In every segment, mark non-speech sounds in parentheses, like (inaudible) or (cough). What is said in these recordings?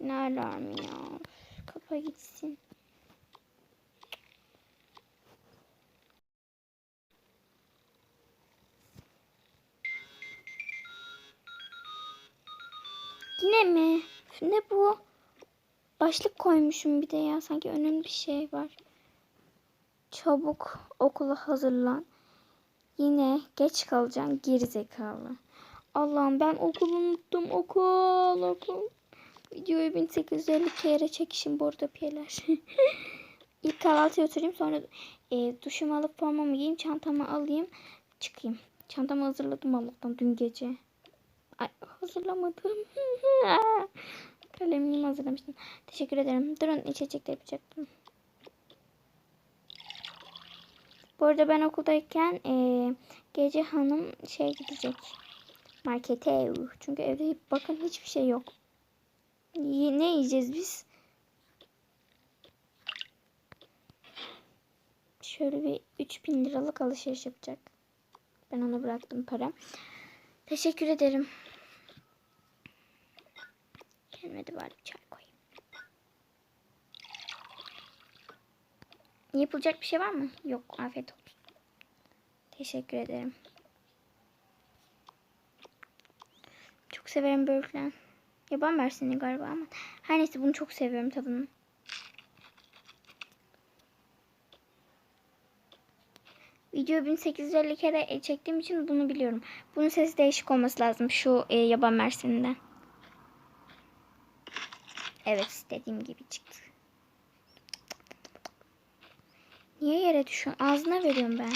Ne alarm ya. Kapa gitsin. Yine mi? Ne bu? Başlık koymuşum bir de ya. Sanki önemli bir şey var. Çabuk okula hazırlan. Yine geç kalacaksın gerizekalı. Allah'ım ben okulu unuttum. Okul, okul. Videoyu 1850 kere çekişim bu arada piyeler. İlk kahvaltıya oturayım sonra e, duşumu alıp formamı giyeyim çantamı alayım çıkayım. Çantamı hazırladım Allah'tan dün gece. Ay hazırlamadım. (laughs) Kalemimi hazırlamıştım. Teşekkür ederim. Durun içecek de yapacaktım. Bu arada ben okuldayken e, gece hanım şey gidecek. Markete. Çünkü evde bakın hiçbir şey yok. Ne yiyeceğiz biz? Şöyle bir 3000 liralık alışveriş yapacak. Ben ona bıraktım para. Teşekkür ederim. Kendime de bari bir çay koyayım. Yapılacak bir şey var mı? Yok. Afiyet olsun. Teşekkür ederim. Çok severim böğürtlen. Yaban versiyonu galiba ama. Her neyse bunu çok seviyorum tadını. Video 1850 kere e, çektiğim için bunu biliyorum. Bunun sesi değişik olması lazım şu e, yaban versiyonundan. Evet istediğim gibi çıktı. Niye yere düşüyorsun? Ağzına veriyorum ben.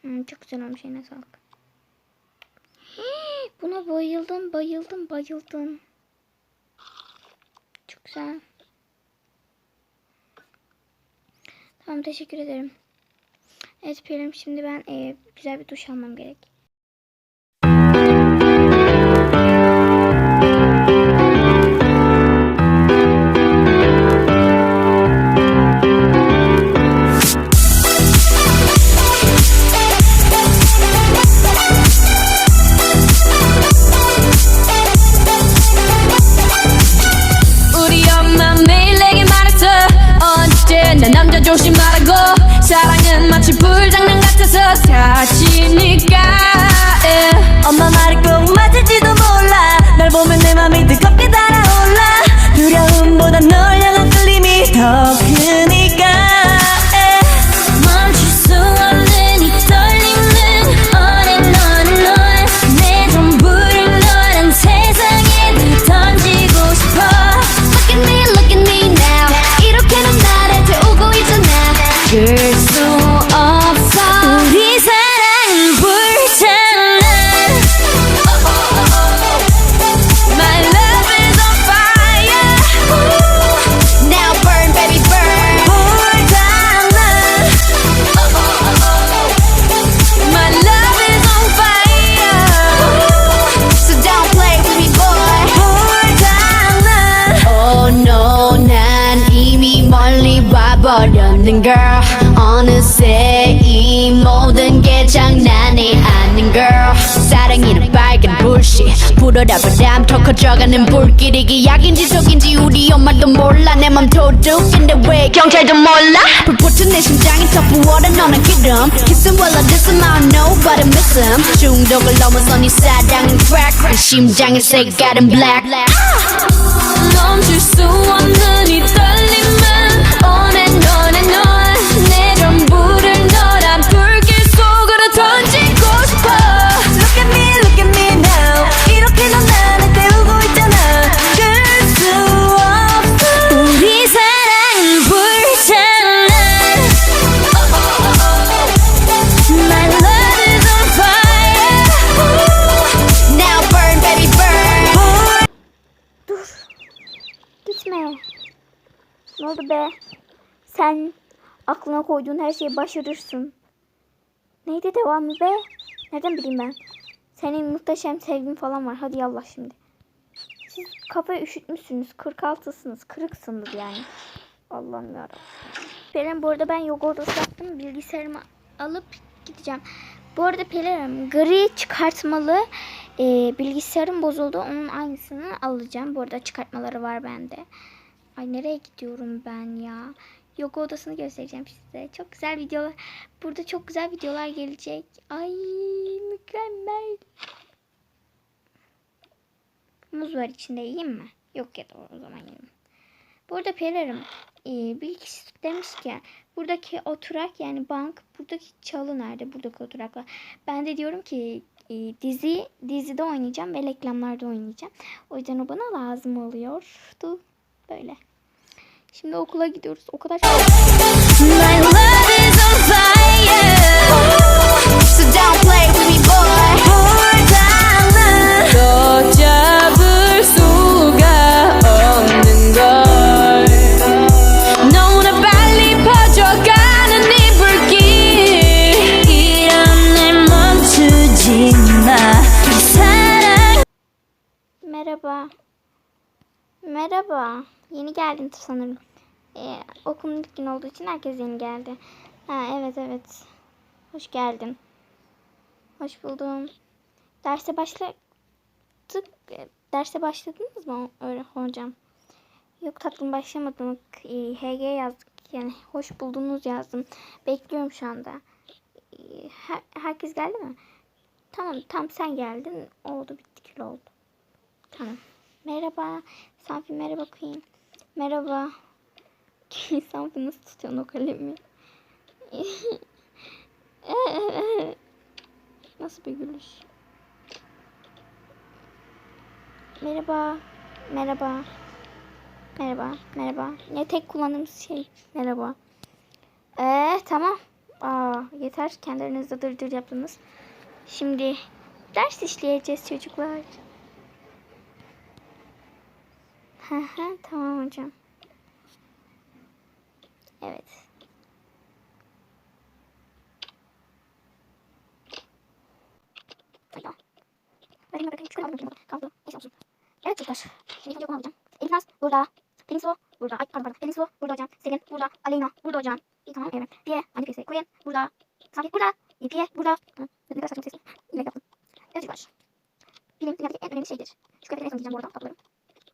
Hmm, çok güzel olmuş eline sağlık. Buna bayıldım, bayıldım, bayıldım. Çok güzel. Tamam teşekkür ederim. Evet Pelin şimdi ben e, güzel bir duş almam gerek. 어느새 이 모든 게 장난이 아닌 girl. 사랑이는 빨간 불씨 불어라 바람 더 커져가는 불길이 기약인지 속인지 우리 엄마도 몰라. 내 맘 도둑인데 왜 경찰도 몰라? 불붙은 내 심장이 더 부어라 너는 기름. Kissing while I diss him I don't know but I miss him 중독을 넘어선 이 사랑은 crack. 내 심장의 색깔은 black. 멈출 수 없는 Sen aklına koyduğun her şeyi başarırsın. Neydi devamı be? Nereden bileyim ben? Senin muhteşem sevgin falan var. Hadi yallah şimdi. Siz kafayı üşütmüşsünüz. 46'sınız. Kırıksınız yani. Allah'ım yarabbim. Benim bu arada ben odası yaptım. Bilgisayarımı alıp gideceğim. Bu arada Pelerim gri çıkartmalı e, bilgisayarım bozuldu. Onun aynısını alacağım. Bu arada çıkartmaları var bende. Ay nereye gidiyorum ben ya? Yoga odasını göstereceğim size. Çok güzel videolar. Burada çok güzel videolar gelecek. Ay mükemmel. Muz var içinde yiyeyim mi? Yok ya da o zaman yiyeyim. Bu arada Pelerim e, bir kişi demiş ki buradaki oturak yani bank buradaki çalı nerede buradaki oturaklar. Ben de diyorum ki e, dizi dizide oynayacağım ve reklamlarda oynayacağım. O yüzden o bana lazım oluyordu. Böyle. Şimdi okula gidiyoruz. O kadar. Merhaba. Merhaba. Yeni geldin sanırım. Ee, okulun ilk gün olduğu için herkes yeni geldi. Ha evet evet. Hoş geldin. Hoş buldum. Derse başladık. Ee, Derse başladınız mı öyle hocam? Yok tatlım başlamadım. Ee, HG yazdık. Yani hoş buldunuz yazdım. Bekliyorum şu anda. Ee, her- herkes geldi mi? Tamam tam sen geldin. Oldu bitti kül oldu. Tamam. Merhaba. Sanfi merhaba Queen. Merhaba. Sanfi nasıl tutuyorsun o kalemi? (laughs) nasıl bir gülüş? Merhaba. Merhaba. Merhaba. Merhaba. Ne tek kullandığımız şey. Merhaba. Ee, tamam. Aa, yeter. Kendinizi dırdır yaptınız. Şimdi ders işleyeceğiz çocuklar. Tamam hocam. Evet. Ben yine bakayım. Şuraya alayım. Kaldı. Neyse. Evet çocuklar. Şimdi bunu alacağım. Elifnaz burada. Pelin Su burada. Ay pardon pardon. Pelin Su burada hocam. Selin burada. Aleyna burada hocam. İyi tamam evet. Diye. Anne Pelin Queen burada. Sanki burada. İpiye burada. Ne kadar saçma sesli. İyi yaptım. Evet çocuklar. Bilim dünyadaki en önemli şeydir. Şu kıyafetleri en son giyeceğim bu arada. Tatlılarım.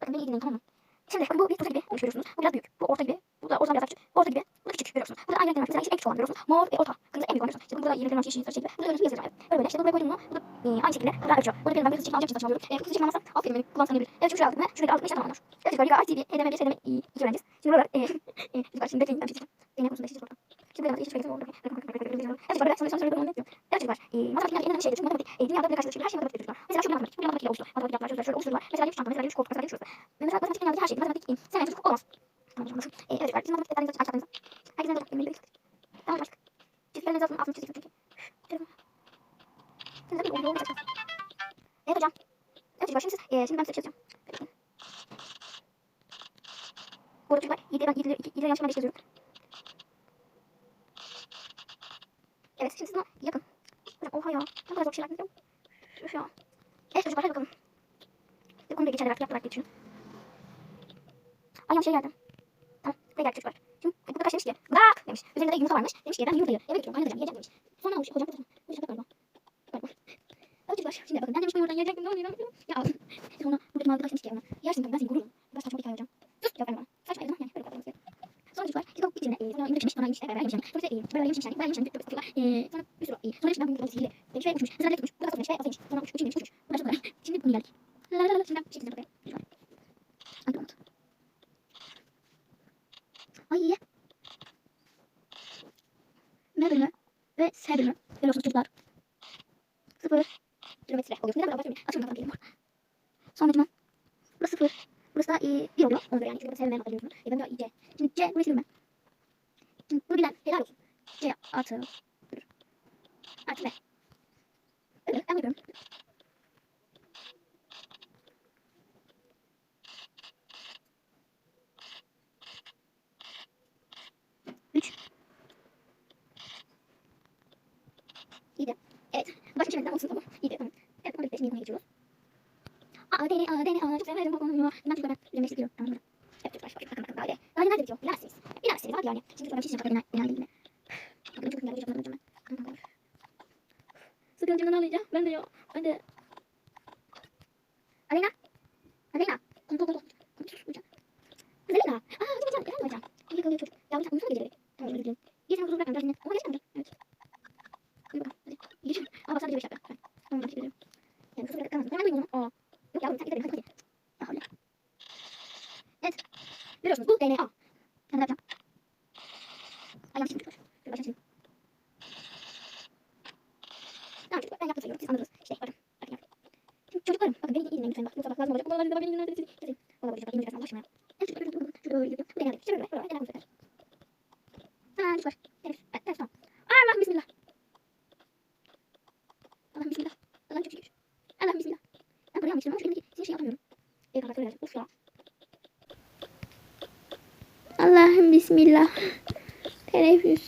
Bakın beni ilgilenin tamam mı? Şimdi bu bir tuta gibi olmuş görüyorsunuz. Bu biraz büyük. Bu orta gibi. Bu da ortadan biraz daha küçük. Bu orta gibi. Bu da küçük görüyorsunuz. Burada aynı renkler var. Mesela yeşil en küçük olan görüyorsunuz. Mor ve orta. Kırmızı en büyük olan görüyorsunuz. İşte burada yeşil, yeşil, yeşil, sarı şekli. Burada görüyorsunuz yazıyor. Böyle böyle. İşte buraya koydum bunu. Bu da e, aynı şekilde. Burada ölçüyor. Burada benim ben bir hızlı çekme alacağım için saçma alıyorum. E, hızlı çekme almazsam aferin beni kullan sanabilir. Evet çünkü şuraya aldım ve şuraya aldım ve işlem tamamlanıyor. Evet çocuklar Liga RTV, HDM 1, HDM 2 öğrenciyiz. Şimdi burada e, e, çocuklar şimdi bekleyin ben bir çekeceğim. Deney konusunda işi sordu. Şimdi burada işi çekeceğim oldu. Evet çocuklar ben sonra sonra sonra bekliyorum. Evet çocuklar e, matematik yani en önemli şeydir. Çünkü matematik e, dünyada bir karşılaştığı her şey matematik çocuklar. Mesela şu bir matematik. Bu bir matematik ile oluştu. Matematik yaptılar çocuklar şöyle oluşturdular. Mesela üç çanta, mesela üç koltuk, mesela üç şurası. Mesela matematik dünyadaki her şey. Matematik e, sevmeyen çocuk olamaz. Tamam hocam. E, evet çocuklar. Bizim matematik detaylarınızı aç aklınıza. Herkesin de bilmeli. Tamam başka. Çizgilerinizi altını altını çizdik çünkü. Telefon. Şimdi de bir oldu oldu çizeceğiz. Evet hocam. Evet çocuklar şimdi siz, e, şimdi ben size çizeceğim. Bekleyin. Bu arada çocuklar 7'de ben 7'de 7'de yanlış ben de yazıyorum. Evet şimdi siz buna yakın. Hocam oha ya. Ne kadar zor şeyler yapıyorum. Üf ya. Evet çocuklar hadi bakalım. Bir konuda geçerli artık yaptılar diye düşünün. Ay yanlış şey geldi. Tamam. Buraya geldik çocuklar. Şimdi burada kaç demiş ki? Bırak demiş. Üzerinde de yumurta varmış. Demiş ki ben yumurtayı eve götürüyorum. Kaynatacağım. Yiyeceğim demiş. Sonra almış. Hocam hocam. Bu şaka galiba. Galiba. Evet çocuklar. Şimdi bakın. Ben demiş bu yumurtayı yiyecektim. Ne oluyor? Ya al. (laughs) Sonra burada mavi taş demiş ki bana. Yersin tabii ben seni korurum. Biraz saçma bir hikaye hocam. Sus. Yok verme bana. Saçma yani. Yani böyle kalmamız gerekiyor. Sonra çocuklar. Biz o içinde. E, sonra yumurta pişmiş. Sonra yemiş. Beraber yemiş. Sonra işte e, böyle yemiş. Yani. Böyle yemiş. Yani. Böyle e, sonra bir sürü. E, sonra demiş ben bu yumurtayı sihirli. Demiş ve uçmuş. Sırada tutmuş. Burada tutmuş ve az yemiş. Sonra uç, uç yemiş. Uçmuş. Burada çok kadar. Şimdi bunu geldik. La la la. Şimdi ben şey çizeceğim buraya. Hadi unut. Ay iyi. M bölümü ve S bölümü. Görüyorsunuz çocuklar. Sıfır kilometre oluyor. Neden böyle abartıyorum? Atıyorum kafanı diyelim. Sonra cıma. Burası sıfır. Burası da e, bir oluyor. Onu da yani. Çünkü burada sevmeyen atabiliyorsunuz. E, ben de C. Şimdi C burası silme. Şimdi bunu bilen helal olsun. C artı. Dur. Artı B. Öyle ben yapıyorum. Üç. İyiydi. Evet. Başka bir şeyden olsun tamam. İyiydi tamam. Evet. Onu da şimdi konuya geçiyoruz. Aa dene aa dene aa çok severim bu konuyu. Ben çocuklar ben üzerine gidiyorum. 늘어주고 내내 아 Allah'ım bismillah. Teneffüs.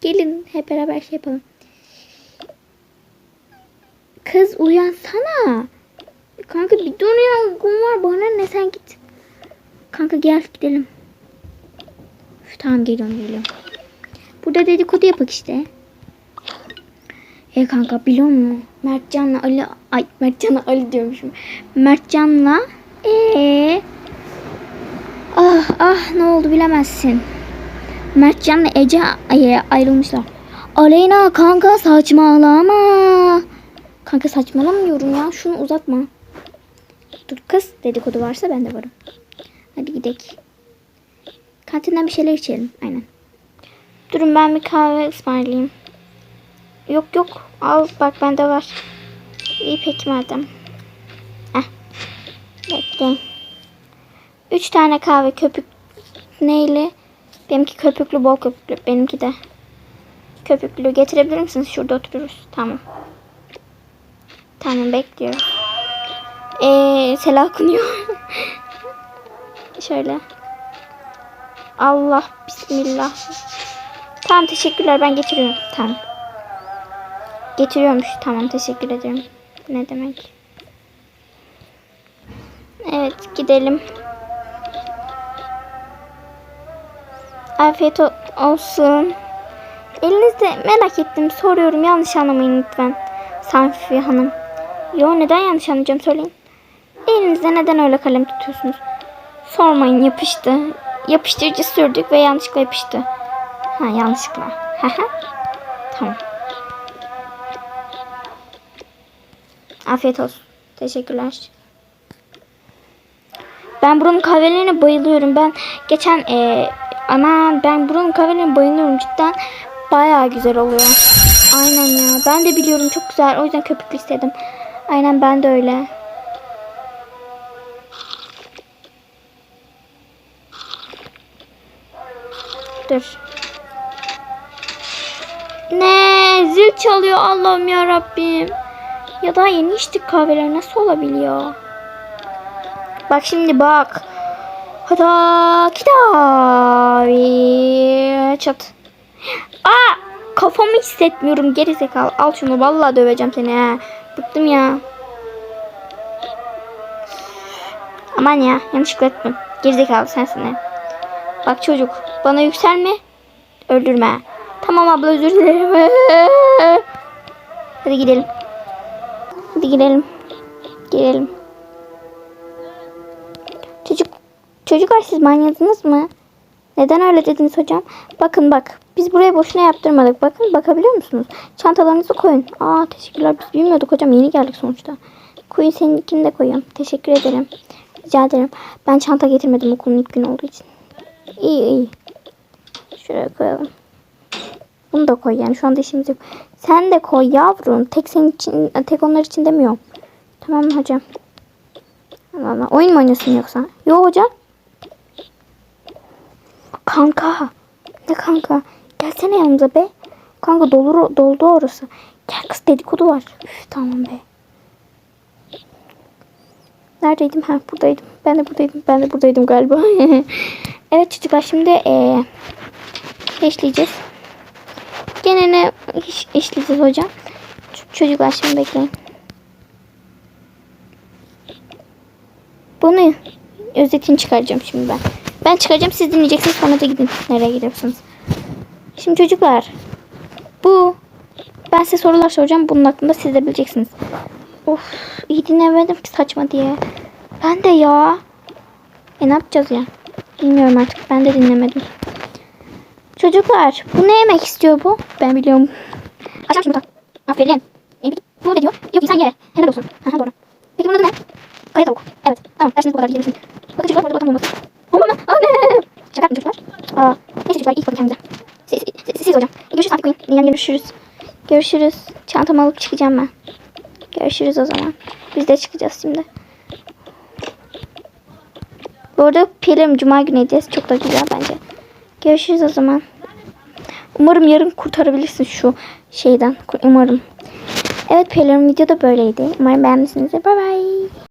Gelin hep beraber şey yapalım. Kız uyansana. Kanka bir dur ya uykum var bana ne sen git. Kanka gel gidelim. Üf, tamam geliyorum geliyorum. Burada dedikodu yapak işte. E kanka biliyor musun? Mertcan'la Ali ay Mertcan'la Ali diyormuşum. Mertcan'la ee Ah ne oldu bilemezsin. Mertcan'la Ece ay- ayrılmışlar. Aleyna kanka saçmalama. Kanka saçmalamıyorum ya. Şunu uzatma. Dur kız dedikodu varsa ben de varım. Hadi gidelim. Kantinden bir şeyler içelim. Aynen. Durun ben bir kahve ısmarlayayım. Yok yok. Al bak bende var. İyi peki madem. Heh. Bekleyin. Üç tane kahve köpük neyle? Benimki köpüklü bol köpüklü. Benimki de köpüklü. Getirebilir misiniz? Şurada oturuyoruz. Tamam. Tamam bekliyorum. Ee, selam okunuyor. (laughs) Şöyle. Allah bismillah. Tamam teşekkürler ben getiriyorum. Tamam. Getiriyormuş. Tamam teşekkür ederim. Ne demek? Evet gidelim. Afiyet olsun. Elinizde merak ettim soruyorum yanlış anlamayın lütfen. Sanfi Hanım. Yo neden yanlış anlayacağım söyleyin. Elinizde neden öyle kalem tutuyorsunuz? Sormayın yapıştı. Yapıştırıcı sürdük ve yanlışlıkla yapıştı. Ha yanlışlıkla. Tamam. Afiyet olsun. Teşekkürler. Ben buranın kahvelerine bayılıyorum. Ben geçen e, aman ben buranın kahvelerine bayılıyorum cidden. Bayağı güzel oluyor. Aynen ya. Ben de biliyorum çok güzel. O yüzden köpüklü istedim. Aynen ben de öyle. Dur. Ne? Zil çalıyor Allah'ım ya Rabbim. Ya daha yeni içtik kahveler nasıl olabiliyor? Bak şimdi bak. Hata kitabı çat. Aa kafamı hissetmiyorum geri zekalı. Al şunu vallahi döveceğim seni ha. Bıktım ya. Aman ya yanlışlıkla ettim. Geri zekalı sensin ha. Bak çocuk bana yükselme. Öldürme. Tamam abla özür dilerim. (laughs) Hadi gidelim. Hadi gidelim. Gidelim. Çocuk çocuklar siz manyadınız mı? Neden öyle dediniz hocam? Bakın bak. Biz buraya boşuna yaptırmadık. Bakın bakabiliyor musunuz? Çantalarınızı koyun. Aa teşekkürler. Biz bilmiyorduk hocam. Yeni geldik sonuçta. Koyun seninkini de koyun. Teşekkür ederim. Rica ederim. Ben çanta getirmedim okulun ilk günü olduğu için. İyi iyi. Şuraya koyalım. Bunu da koy yani şu anda işimiz yok. Sen de koy yavrum. Tek senin için, tek onlar için demiyorum. Tamam hocam? Allah Allah. Oyun mu oynuyorsun yoksa? Yok hocam. Kanka. Ne kanka? Gelsene yanımıza be. Kanka dolur, doldu orası. Gel kız dedikodu var. Üf, tamam be. Neredeydim? Ha buradaydım. Ben de buradaydım. Ben de buradaydım galiba. (laughs) evet çocuklar şimdi ee, işleyeceğiz. Gene ne iş, işleyeceğiz hocam? Ç- Çocuklar şimdi bekleyin. Bunu özetini çıkaracağım şimdi ben. Ben çıkaracağım siz dinleyeceksiniz sonra da gidin. Nereye gidiyorsunuz? Şimdi çocuklar bu ben size sorular soracağım. Bunun hakkında siz de bileceksiniz. Of iyi dinlemedim ki saçma diye. Ben de ya. E ne yapacağız ya? Bilmiyorum artık. Ben de dinlemedim. Çocuklar bu ne yemek istiyor bu? Ben biliyorum. Açalım şimdi Aferin. E, bu ne diyor? Yok insan ye. Helal olsun. Aha, doğru. Peki bunun adı ne? Kaya tavuk. Evet. Tamam dersiniz bu kadar yiyebilirsiniz. Bakın çocuklar bu arada bakalım olmaz. Olma mı? Aa ne? Şaka yaptım çocuklar. Aa, neyse çocuklar iyi bakın kendinize. Siz, siz, görüşürüz. Görüşürüz. Çantamı alıp çıkacağım ben. Görüşürüz o zaman. Biz de çıkacağız şimdi. Bu arada Pelin Cuma günü hediyesi çok da güzel bence. Görüşürüz o zaman. Umarım yarın kurtarabilirsin şu şeyden. Umarım. Evet Pelin video da böyleydi. Umarım beğenmişsinizdir. Bay bay.